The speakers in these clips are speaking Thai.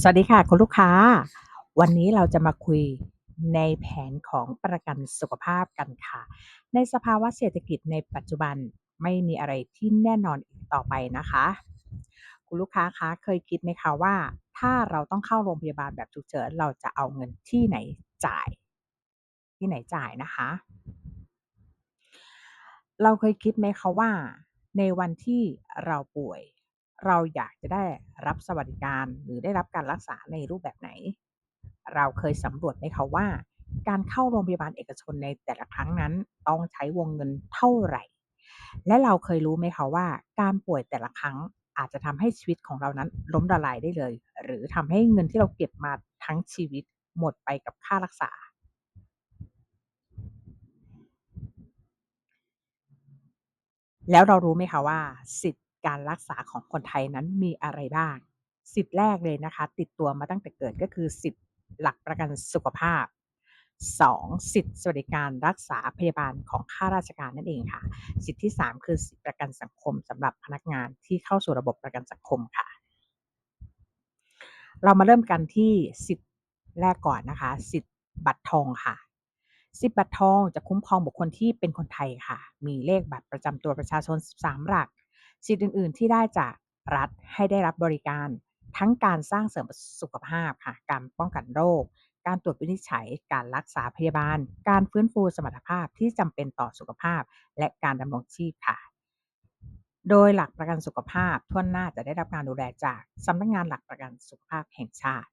สวัสดีค่ะ คุณลูกค้า วันนี้เราจะมาคุยในแผนของประกันสุขภาพกันค่ะ ในสภาวะเศรษฐกิจในปัจจุบันไม่มีอะไรที่แน่นอนอีกต่อไปนะคะ คุณลูกค้าคะเคยคิดไหมคะว่า ถ้าเราต้องเข้าโรงพยาบาลแบบฉุกเฉินเราจะเอาเงินที่ไหนจ่าย ที่ไหนจ่ายนะคะ เราเคยคิดไหมคะว่า ในวันที่เราป่วย เราอยากจะได้รับสวัสดิการหรือได้รับการรักษาในรูปแบบไหน เราเคยสำรวจไหมคะว่า การเข้าโรงพยาบาลเอกชนในแต่ละครั้งนั้นต้องใช้วงเงินเท่าไรและเราเคยรู้ไหมคะว่าการป่วยแต่ละครั้งอาจจะทำให้ชีวิตของเรานั้นล้มละลายได้เลย หรือทำให้เงินที่เราเก็บมาทั้งชีวิตหมดไปกับค่ารักษา แล้วเรารู้ไหมคะว่า สิทธิ์ การรักษาของคนไทยนั้นมีอะไรบ้าง สิทธิ์แรกเลยนะคะ ติดตัวมาตั้งแต่เกิดก็คือสิทธิ์หลักประกันสุขภาพ 2. สิทธิสวัสดิการรักษาพยาบาลของข้าราชการนั่นเองค่ะ สิทธิที่ 3 คือสิทธิประกันสังคมสำหรับพนักงานที่เข้าสู่ระบบประกันสังคมค่ะ เรามาเริ่มกันที่สิทธิแรกก่อนนะคะ สิทธิบัตรทองค่ะ สิทธิบัตรทองจะคุ้มครองบุคคลที่เป็นคนไทยค่ะ มีเลขบัตรประจำตัวประชาชน 13 หลัก สิทธิ์อื่น ๆ ที่ได้จากรัฐให้ได้รับบริการ ทั้งการสร้างเสริมสุขภาพค่ะการป้องกันโรค การตรวจวินิจฉัย การรักษาพยาบาล การฟื้นฟูสมรรถภาพที่จำเป็นต่อสุขภาพ และการดำรงชีพค่ะ โดยหลักประกันสุขภาพถ้วนหน้าจะได้รับการดูแลจากสำนักงานหลักประกันสุขภาพแห่งชาติ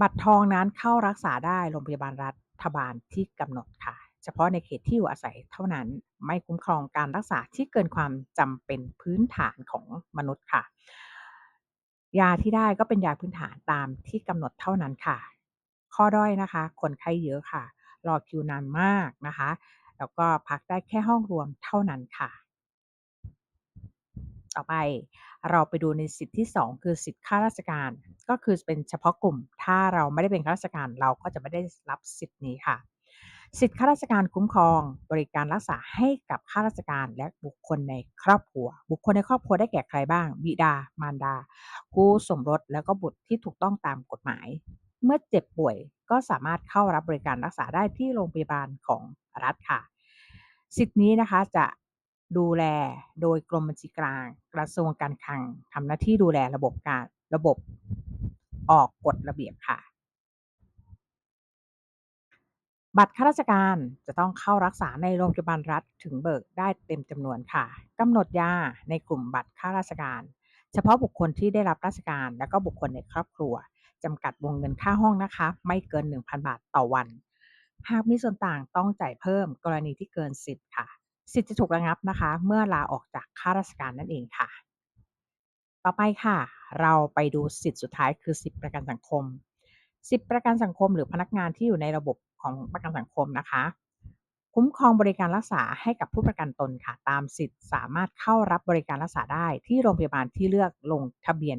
บัตรทองนั้นเข้ารักษาได้โรงพยาบาลรัฐบาลที่กำหนดค่ะ เฉพาะในเขตที่อยู่อาศัยเท่านั้น ไม่คุ้มครองการรักษาที่เกินความจำเป็นพื้นฐานของมนุษย์ค่ะ ยาที่ได้ก็เป็นยาพื้นฐานตามที่กำหนดเท่านั้นค่ะ ข้อด้อยนะคะ คนไข้เยอะค่ะ รอคิวนานมากนะคะ แล้วก็พักได้แค่ห้องรวมเท่านั้นค่ะต่อไปเราไปดูในสิทธิที่2คือสิทธิข้าราชการ ก็คือเป็นเฉพาะกลุ่ม ถ้าเราไม่ได้เป็นข้าราชการเราก็จะไม่ได้รับสิทธินี้ค่ะ สิทธิข้าราชการคุ้มครอง บริการรักษาให้กับข้าราชการและบุคคลในครอบครัว บุคคลในครอบครัวได้แก่ใครบ้าง บิดา มารดา คู่สมรสแล้วก็บุตรที่ถูกต้องตามกฎหมาย เมื่อเจ็บป่วยก็สามารถเข้ารับบริการรักษาได้ที่โรงพยาบาลของรัฐค่ะ สิทธินี้นะคะจะดูแลโดยกรมบัญชีกลาง กระทรวงการคลังทำหน้าที่ดูแลระบบการระบบออกกฎระเบียบค่ะ บัตรข้าราชการจะต้องเข้ารักษาในโรงพยาบาลรัฐถึงเบิกได้เต็มจำนวนค่ะกำหนดยาในกลุ่มบัตรข้าราชการ เฉพาะบุคคลที่ได้รับราชการ และก็บุคคลในครอบครัวจำกัดวงเงินค่าห้องนะคะ ไม่เกิน 1,000 บาทต่อวัน หากมีส่วนต่างต้องจ่ายเพิ่มกรณีที่เกินสิทธิ์ค่ะ สิทธิ์จะถูกระงับนะคะ เมื่อลาออกจากข้าราชการนั่นเองค่ะ ต่อไปค่ะ เราไปดูสิทธิสุดท้ายคือสิทธิประกันสังคมสิทธิประกันสังคมหรือพนักงานที่อยู่ในระบบ ของประกันสังคมนะคะ คุ้มครองบริการรักษาให้กับผู้ประกันตนค่ะ ตามสิทธิ์สามารถเข้ารับบริการรักษาได้ที่โรงพยาบาลที่เลือกลงทะเบียน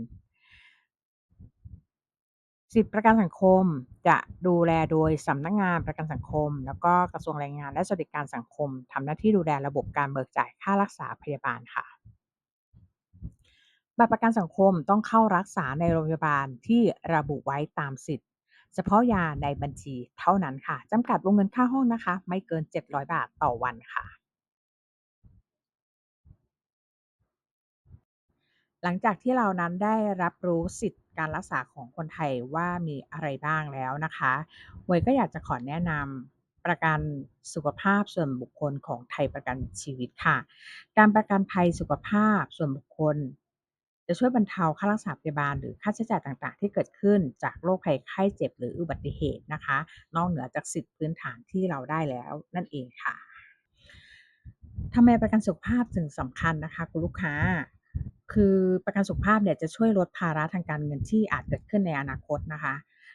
สิทธิประกันสังคมจะดูแลโดยสำนักงานประกันสังคม แล้วก็กระทรวงแรงงานและสวัสดิการสังคมทำหน้าที่ดูแลระบบการเบิกจ่ายค่ารักษาพยาบาลค่ะบัตรประกันสังคมต้องเข้ารักษาในโรงพยาบาลที่ระบุไว้ตามสิทธิ์ เฉพาะยาในบัญชีเท่านั้นค่ะจำกัดวงเงินค่าห้องนะคะ ไม่เกิน 700 บาทต่อวันค่ะ หลังจากที่เรานั้นได้รับรู้สิทธิการรักษาของคนไทยว่ามีอะไรบ้างแล้วนะคะหมวยก็อยากจะขอแนะนำประกันสุขภาพส่วนบุคคลของไทยประกันชีวิตค่ะ การประกันภัยสุขภาพส่วนบุคคล จะช่วยบรรเทาค่ารักษาพยาบาลหรือค่าใช้จ่ายต่างๆ ที่เกิดขึ้นจากโรคภัยไข้เจ็บหรืออุบัติเหตุนะคะ นอกเหนือจากสิทธิพื้นฐานที่เราได้แล้วนั่นเองค่ะทำไมประกันสุขภาพถึงสำคัญนะคะคุณลูกค้า คือประกันสุขภาพเนี่ยจะช่วยลดภาระทางการเงินที่อาจเกิดขึ้นในอนาคตนะคะ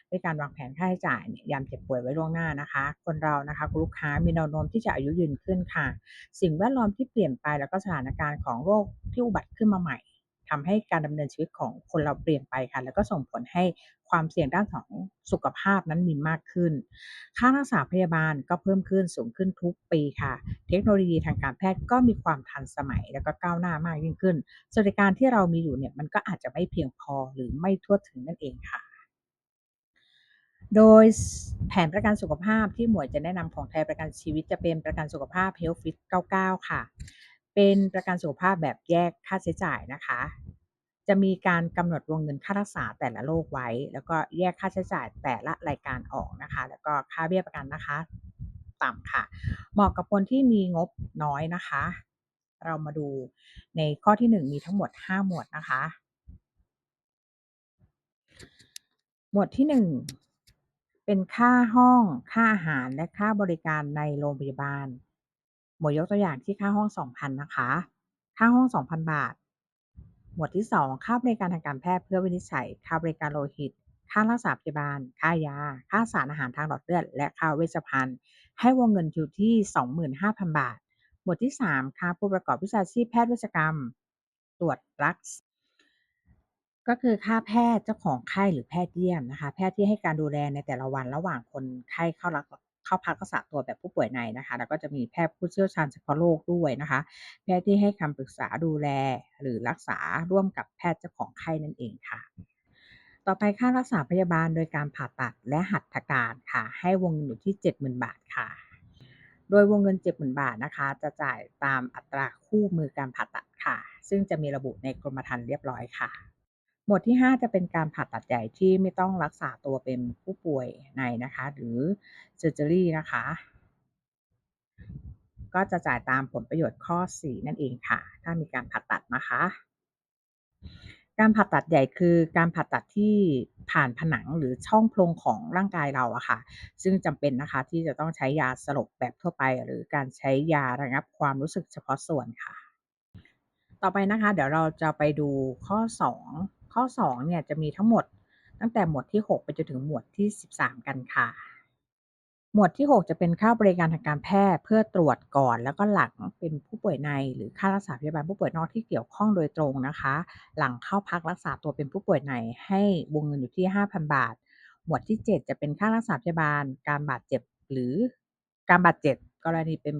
ด้วยการวางแผนค่าใช้จ่ายเนี่ยยามเจ็บป่วยไว้ล่วงหน้านะคะ คนเรานะคะคุณลูกค้ามีแนวโน้มที่จะอายุยืนขึ้นค่ะ สิ่งแวดล้อมที่เปลี่ยนไปแล้วก็สถานการณ์ของโรคที่อุบัติขึ้นมาใหม่ ทำให้การดำเนินชีวิตของคนเราเปลี่ยนไปค่ะ แล้วก็ส่งผลให้ความเสี่ยงด้านของสุขภาพนั้นมีมากขึ้น ค่ารักษาพยาบาลก็เพิ่มขึ้นสูงขึ้นทุกปีค่ะ เทคโนโลยีทางการแพทย์ก็มีความทันสมัย แล้วก็ก้าวหน้ามากยิ่งขึ้นสวัสดิการที่เรามีอยู่เนี่ยมันก็อาจจะไม่เพียงพอหรือไม่ทั่วถึงนั่นเองค่ะโดยแผนประกันสุขภาพที่หมวยจะแนะนำของไทยประกันชีวิตจะเป็นประกันสุขภาพ Health Fit 99 ค่ะ เป็นประกันสุขภาพแบบแยกค่าใช้จ่ายนะคะ จะมีการกำหนดวงเงินค่ารักษาแต่ละโรคไว้ แล้วก็แยกค่าใช้จ่ายแต่ละรายการออกนะคะ แล้วก็ค่าเบี้ยประกันนะคะ ต่ำค่ะ เหมาะกับคนที่มีงบน้อยนะคะ เรามาดูในข้อที่ 1 มีทั้งหมด 5 หมวดนะคะ หมวดที่ 1 เป็นค่าห้อง ค่าอาหารและค่าบริการในโรงพยาบาล หมวดยกตัวอย่างที่ค่าห้อง 2,000 นะคะ ค่าห้อง 2,000 บาท หมวดที่ 2 ค่าบริการทางการแพทย์เพื่อวินิจฉัย ค่าบริการโลหิต ค่ารักษาพยาบาล ค่ายา ค่าสารอาหารทางหลอดเลือด และค่าเวชภัณฑ์ ให้วงเงินอยู่ที่ 25,000 บาท หมวดที่ 3 ค่าผู้ประกอบวิชาชีพแพทย์เวชกรรม ตรวจรักก็คือค่าแพทย์เจ้าของไข้หรือแพทย์เยี่ยมนะคะ แพทย์ที่ให้การดูแลในแต่ละวันระหว่างคนไข้เข้ารัก เข้าพักรักษาตัวแบบผู้ป่วยในนะคะ แล้วก็จะมีแพทย์ผู้เชี่ยวชาญเฉพาะโรคด้วยนะคะ แพทย์ที่ให้คำปรึกษาดูแลหรือรักษาร่วมกับแพทย์เจ้าของไข้นั่นเองค่ะ ต่อไปค่ารักษาพยาบาลโดยการผ่าตัดและหัตถการค่ะ ให้วงเงินอยู่ที่ 70,000 บาทค่ะ โดยวงเงิน 70,000 บาทนะคะ จะจ่ายตามอัตราคู่มือการผ่าตัดค่ะ ซึ่งจะมีระบุในกรมธรรม์เรียบร้อยค่ะ หมวดที่ 5 จะเป็นการผ่าตัดใหญ่ที่ไม่ต้องรักษาตัวเป็นผู้ป่วยในนะคะ หรือ Surgery นะคะ ก็จะจ่ายตามผลประโยชน์ข้อ 4 นั่นเองค่ะ ถ้ามีการผ่าตัดนะคะ การผ่าตัดใหญ่คือการผ่าตัดที่ผ่านผนังหรือช่องโพรงของร่างกายเราอะค่ะ ซึ่งจำเป็นนะคะที่จะต้องใช้ยาสลบแบบทั่วไป หรือการใช้ยาระงับความรู้สึกเฉพาะส่วนค่ะ ต่อไปนะคะ เดี๋ยวเราจะไปดูข้อ 2 ข้อ 2 เนี่ยจะมีทั้งหมดตั้งแต่หมวดที่ 6 ไปจนถึงหมวดที่ 13 กันค่ะ หมวดที่ 6 จะเป็นค่าบริการทางการแพทย์เพื่อตรวจก่อนแล้วก็หลังเป็นผู้ป่วยใน หรือค่ารักษาพยาบาลผู้ป่วยนอกที่เกี่ยวข้องโดยตรงนะคะ หลังเข้าพักรักษาตัวเป็นผู้ป่วยในให้วงเงินอยู่ที่ 5,000 บาท หมวดที่ 7 จะเป็นค่ารักษาพยาบาล การบาดเจ็บหรือการบาดเจ็บกรณีเป็น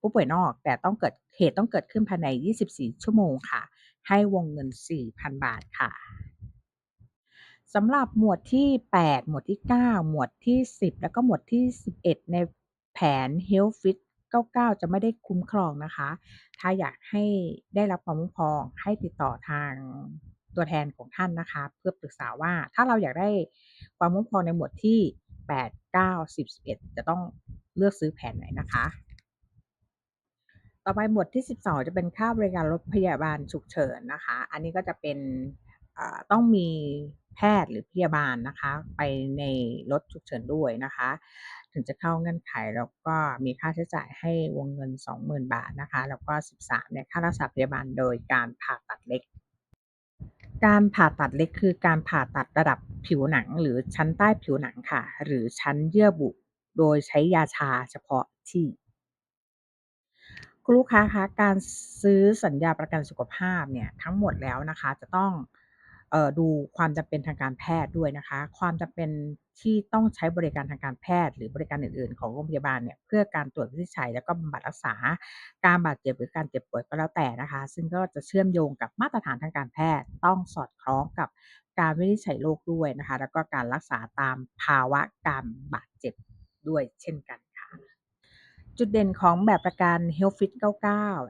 ผู้ป่วยนอก แต่ต้องเกิดเหตุต้องเกิดขึ้นภายใน 24 ชั่วโมงค่ะ ให้วงเงิน 4,000 บาทค่ะสำหรับหมวดที่ 8 หมวดที่ 9 หมวดที่ 10 แล้วก็หมวดที่ 11 ในแผน Health Fit 99 จะไม่ได้คุ้มครองนะคะ ถ้าอยากให้ได้รับความคุ้มครองให้ติดต่อทางตัวแทนของท่านนะคะ เพื่อปรึกษาว่าถ้าเราอยากได้ความคุ้มครองในหมวดที่ 8 9 10 11 จะต้องเลือกซื้อแผนไหนนะคะ ต่อไปหมวดที่ 12 จะเป็นค่าบริการรถพยาบาลฉุกเฉินนะคะ อันนี้ก็จะเป็นต้องมีแพทย์หรือพยาบาลนะคะ ไปในรถฉุกเฉินด้วยนะคะ ถึงจะเข้าเงื่อนไขแล้วก็มีค่าใช้จ่ายให้วงเงิน 20,000 บาทนะคะ แล้วก็ 13เนี่ยค่ารักษาพยาบาลโดยการผ่าตัดเล็ก การผ่าตัดเล็กคือการผ่าตัดระดับผิวหนัง หรือชั้นใต้ผิวหนังค่ะ หรือชั้นเยื่อบุโดยใช้ยาชาเฉพาะที่ คุณลูกค้าคะการซื้อสัญญาประกันสุขภาพเนี่ยทั้งหมดแล้วนะคะ จะต้อง เอ่อ ดูความจำเป็นทางการแพทย์ด้วยนะคะ ความจำเป็นที่ต้องใช้บริการทางการแพทย์ หรือบริการอื่น ๆ ของโรงพยาบาลเนี่ยเพื่อการตรวจวินิจฉัย แล้วก็บำบัดรักษา การบาดเจ็บหรือการเจ็บป่วยก็แล้วแต่นะคะ ซึ่งก็จะเชื่อมโยงกับมาตรฐานทางการแพทย์ ต้องสอดคล้องกับการวินิจฉัยโรคด้วยนะคะ แล้วก็การรักษาตามภาวะการบาดเจ็บด้วยเช่นกัน จุดเด่นของแบบประกัน Health Fit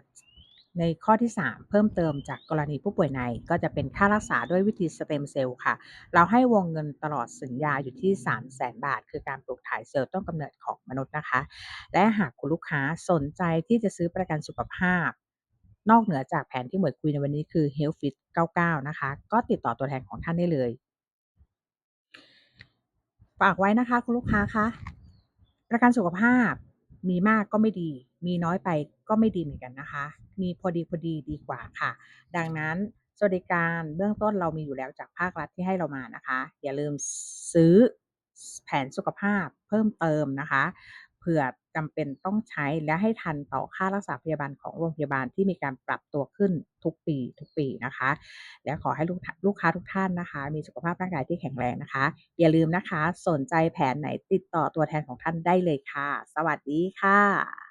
99 ในข้อที่ 3 เพิ่มเติมจากกรณีผู้ป่วยใน ก็จะเป็นค่ารักษาด้วยวิธีสเต็มเซลล์ค่ะ เราให้วงเงินตลอดสัญญาอยู่ที่ 300,000บาท คือการปลูกถ่ายเซลล์ต้นกำเนิดของมนุษย์นะคะ และหากคุณลูกค้าสนใจที่จะซื้อประกันสุขภาพ นอกเหนือจากแผนที่หมวยคุยในวันนี้คือ Health Fit 99 นะคะ ก็ติดต่อตัวแทนของท่านได้เลยฝากไว้นะคะคุณลูกค้าคะประกันสุขภาพ มีมากก็ไม่ดี มีน้อยไปก็ไม่ดีเหมือนกันนะคะ มีพอดีพอดีดีกว่าค่ะ ดังนั้นสวัสดิการเบื้องต้นเรามีอยู่แล้วจากภาครัฐที่ให้เรามานะคะ อย่าลืมซื้อแผนสุขภาพเพิ่มเติมนะคะ ผื่อจำเป็นต้องใช้และให้ทันต่อค่ารักษาพยาบาลของโรงพยาบาลที่มีการปรับตัวขึ้นทุกปีทุกปีนะคะ และขอให้ลูกลูกค้าทุกท่านนะคะ มีสุขภาพร่างกายที่แข็งแรงนะคะ อย่าลืมนะคะ สนใจแผนไหนติดต่อตัวแทนของท่านได้เลยค่ะ สวัสดีค่ะ